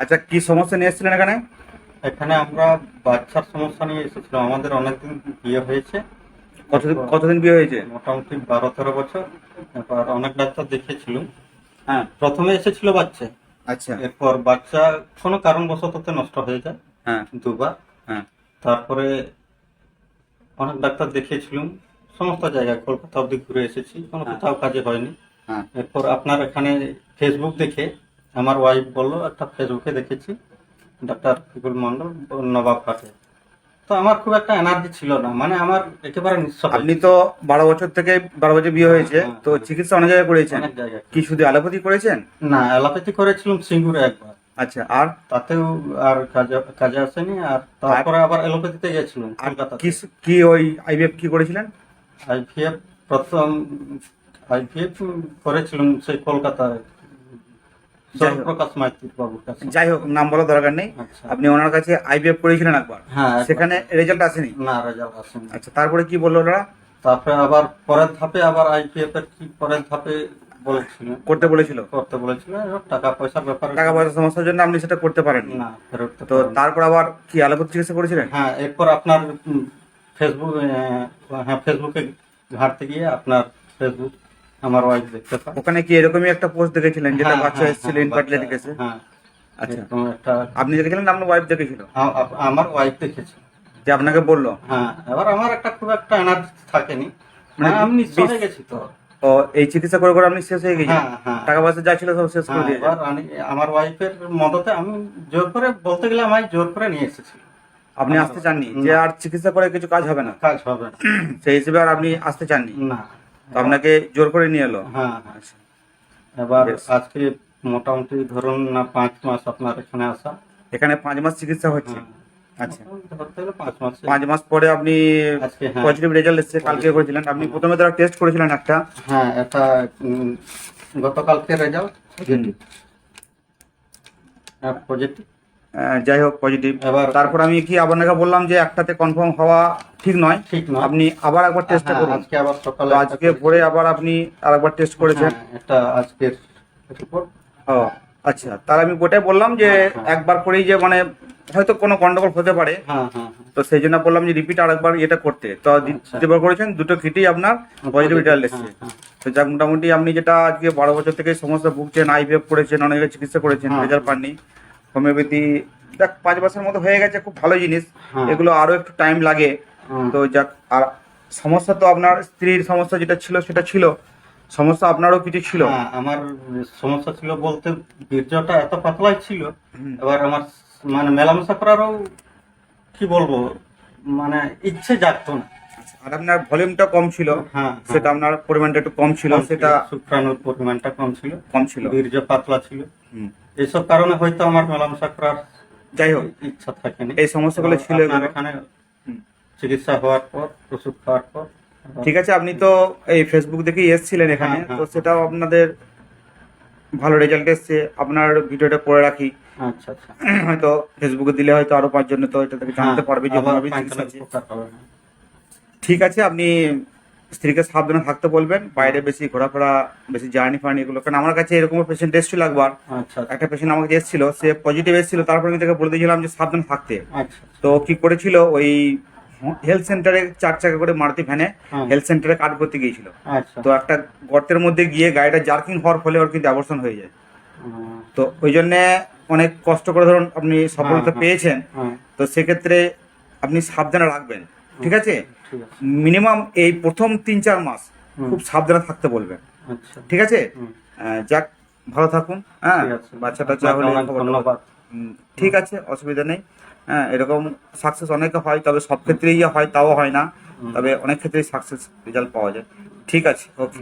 আচ্ছা কি সমস্যা নিয়ে এসেছিলেন এখানে? এখানে আমরা বাচ্চার সমস্যা নিয়ে এসেছিলাম। আমাদের অনেকদিন বিয়ে হয়েছে। কতদিন কতদিন বিয়ে হয়েছে? মোটামুটি বারো তেরো বছর। এবার অনেক ডাক্তার দেখিয়েছিলাম। হ্যাঁ। প্রথমে এসেছিল বাচ্চা। আচ্ছা। এরপর বাচ্চা কোনো কারণবশত নষ্ট হয়ে যায়। হ্যাঁ। দুবার। হ্যাঁ। তারপরে অনেক ডাক্তার দেখিয়েছিলাম। সমস্ত জায়গায় কলকাতা অব্দি ঘুরে এসেছি। কোনো হ্যাঁ। কোথাও কাজে হয়নি। হ্যাঁ। এরপর আপনার এখানে ফেসবুক দেখে আমার ওয়াইফ বলল একটা ফেসবুকে দেখেছি ডাক্তার ফিকুল মন্ডল নবাব ঘাটে। তো আমার খুব একটা এনার্জি ছিল না মানে আমার একেবারে আপনি তো বারো বছর থেকে বারো বছর বিয়ে হয়েছে হ্যাঁ, তো চিকিৎসা অনেক জায়গায় করেছেন। অনেক জায়গায় কি শুধু অ্যালোপ্যাথি করেছেন? না অ্যালোপ্যাথি করেছিলাম সিঙ্গুরে একবার। আচ্ছা আর? তাতেও আর কাজে কাজে আসেনি আর তারপরে আবার অ্যালোপ্যাথিতে গেছিলাম কলকাতা কি কি ওই আইভিএফ কি করেছিলেন? আইভিএফ প্রথম আইভিএফ করেছিলাম সেই কলকাতায়। যাই হোক। নাম বলার দরকার নেই। আচ্ছা। আপনি ওনার কাছে আইভিএফ করেছিলেন একবার। হ্যাঁ সেখানে রেজাল্ট আসেনি? না রেজাল্ট আসেনি। আচ্ছা তারপরে কি বলল ওনারা? তারপরে আবার পরের ধাপে আবার আইপিএফ এর কি পরের ধাপে বলেছিলেন? করতে বলেছিল? করতে বলেছিলেন এবার টাকা পয়সার ব্যাপারে। টাকা পয়সা সমস্যার জন্য আপনি সেটা করতে পারেননি। না ফেরত তো তারপর আবার কি অ্যালোপ্যাথি চিকিৎসা করেছিলেন? হ্যাঁ এরপর আপনার ফেসবুক হ্যাঁ ফেসবুকে ঘাটতে গিয়ে আপনার ফেসবুক আমার ওয়াইফ দেখতে পায়। ওখানে কি এরকমই একটা পোস্ট দেখেছিলেন যেটা হ্যাঁ, বাচ্চা হ্যাঁ, এসেছিল হ্যাঁ, ইনফার্টিলিটি কেসে হ্যাঁ। আচ্ছা। একটা আপনি দেখেছিলেন আপনার ওয়াইফ দেখেছিল? আমার ওয়াইফ দেখেছে। যে আপনাকে বলল? হ্যাঁ এবার আমার একটা খুব একটা এনার্জি থাকেনি। মানে আমি হয়ে গেছি তো। ও এই চিকিৎসা করে করে আপনি শেষ হয়ে গেছেন। টাকা পয়সা যা ছিল সব শেষ করে আমি আমার ওয়াইফের মদতে আমি জোর করে বলতে গেলে আমি জোর করে নিয়ে এসেছি আপনি আসতে চাননি? যে আর চিকিৎসা করে কিছু কাজ হবে না? কাজ হবে। সেই হিসেবে আর আপনি আসতে চাননি? না। তো আপনাকে জোর করে নিয়ে এলো? হ্যাঁ হ্যাঁ। এবার আজকে মোটামুটি ধরুন না পাঁচ মাস আপনার এখানে আসা। এখানে পাঁচ মাস চিকিৎসা হচ্ছে? হ্যাঁ। আচ্ছা। পাঁচ মাস। পাঁচ মাস পরে আপনি হ্যাঁ। পজিটিভ রেজাল্ট এসেছে কালকে করেছিলেন। আপনি প্রথমে তারা টেস্ট করেছিলেন একটা। হ্যাঁ এটা গতকালকে রেজাল্ট পজিটিভ আহ, যাই হোক পজিটিভ তারপর আমি কি আপনাকে বললাম যে একটাতে কনফার্ম হওয়া ঠিক নয়? ঠিক নয়। আপনি আবার একবার টেস্টটা হ্যাঁ, করুন। আজকে আবার সকালে আজকে ভোরে আবার আপনি আরেকবার টেস্ট করেছেন। হ্যাঁ, এটা আজকের রিপোর্ট ও আচ্ছা। তাহলে আমি ওটাই বললাম যে হ্যাঁ। একবার করেই যে মানে হয়তো কোনো গন্ডগোল হতে পারে। তো সেই জন্য বললাম যে রিপিট আরেকবার এটা করতে। তো আচ্ছা। দ্বিতীয়বার করেছেন দুটো কিটেই আপনার পজিটিভ রেজাল্ট এসেছে। তো যাক মোটামুটি আপনি যেটা আজকে বারো বছর থেকে সমস্যা ভুগছেন আইভিএফ করেছেন অনেক চিকিৎসা করেছেন। রেজাল্ট পাননি। হোমিওপ্যাথি দেখ পাঁচ বছরের মতো হয়ে গেছে খুব ভালো জিনিস। হ্যাঁ। এগুলো আরও একটু টাইম লাগে। তো যাক আর সমস্যা তো আপনার স্ত্রীর সমস্যা যেটা ছিল সেটা ছিল। সমস্যা আপনারও কিছু ছিল? হ্যাঁ, আমার সমস্যা ছিল বলতে বীর্যটা এত পাতলাই ছিল। এবার আমার মানে মেলামেশা করারও কি বলব মানে ইচ্ছে জাগতো না। আর আপনার ভলিউমটা কম ছিল। হ্যাঁ সেটা আপনার পরিমাণটা একটু কম ছিল সেটা শুক্রাণুর পরিমাণটা কম ছিল। কম ছিল। বীর্য পাতলা ছিল। হুম। এইসব কারণে হয়তো আমার মেলামেশা করার যাই হোক ইচ্ছা থাকেনি এই সমস্যাগুলো ছিল এখানে চিকিৎসা হওয়ার পর ওষুধ খাওয়ার পর ঠিক আছে আপনি তো এই ফেসবুক দেখেই এসেছিলেন এখানে হ্যাঁ, হ্যাঁ। তো সেটাও আপনাদের ভালো রেজাল্ট এসছে। আপনার ভিডিওটা করে রাখি। আচ্ছা আচ্ছা। হয়তো ফেসবুকে দিলে হয়তো আরও পাঁচজন তো এটা থেকে জানতে হ্যাঁ, পারবে যে হ্যাঁ। ঠিক আছে আপনি স্ত্রীকে সাবধানে থাকতে বলবেন বাইরে বেশি ঘোরাফেরা বেশি জার্নি ফার্নি এগুলো। কারণ আমার কাছে এরকম পেশেন্ট এসেছিল একবার। আচ্ছা আচ্ছা। একটা পেশেন্ট আমাকে এসেছিল সে পজিটিভ এসেছিল তারপরে আমি তাকে বলে দিয়েছিলাম যে সাবধানে থাকতে। আচ্ছা তো কি করেছিল? ওই হেলথ সেন্টারে চার চাকা করে মারুতি ভ্যানে হ্যাঁ। হেলথ সেন্টারে কাজ করতে গিয়েছিল। তো একটা গর্তের মধ্যে গিয়ে গাড়িটা জার্কিং হওয়ার ফলে ওর কিন্তু অ্যাবর্শন হয়ে যায়। তো ওই জন্য অনেক কষ্ট করে ধরুন আপনি সফলতা হ্যাঁ। পেয়েছেন। তো সেক্ষেত্রে আপনি সাবধানে রাখবেন। ঠিক আছে? মিনিমাম এই প্রথম তিন চার মাস খুব সাবধানে থাকতে বলবেন। আচ্ছা। ঠিক আছে? যাক ভালো থাকুন হ্যাঁ? বাচ্চাটা আপনাকে হলে ঠিক আছে অসুবিধা নেই। হ্যাঁ এরকম সাকসেস অনেকে হয় তবে সব ক্ষেত্রেই হয় তাও হয় না। তবে অনেক ক্ষেত্রেই সাকসেস রেজাল্ট পাওয়া যায়। ঠিক আছে ওকে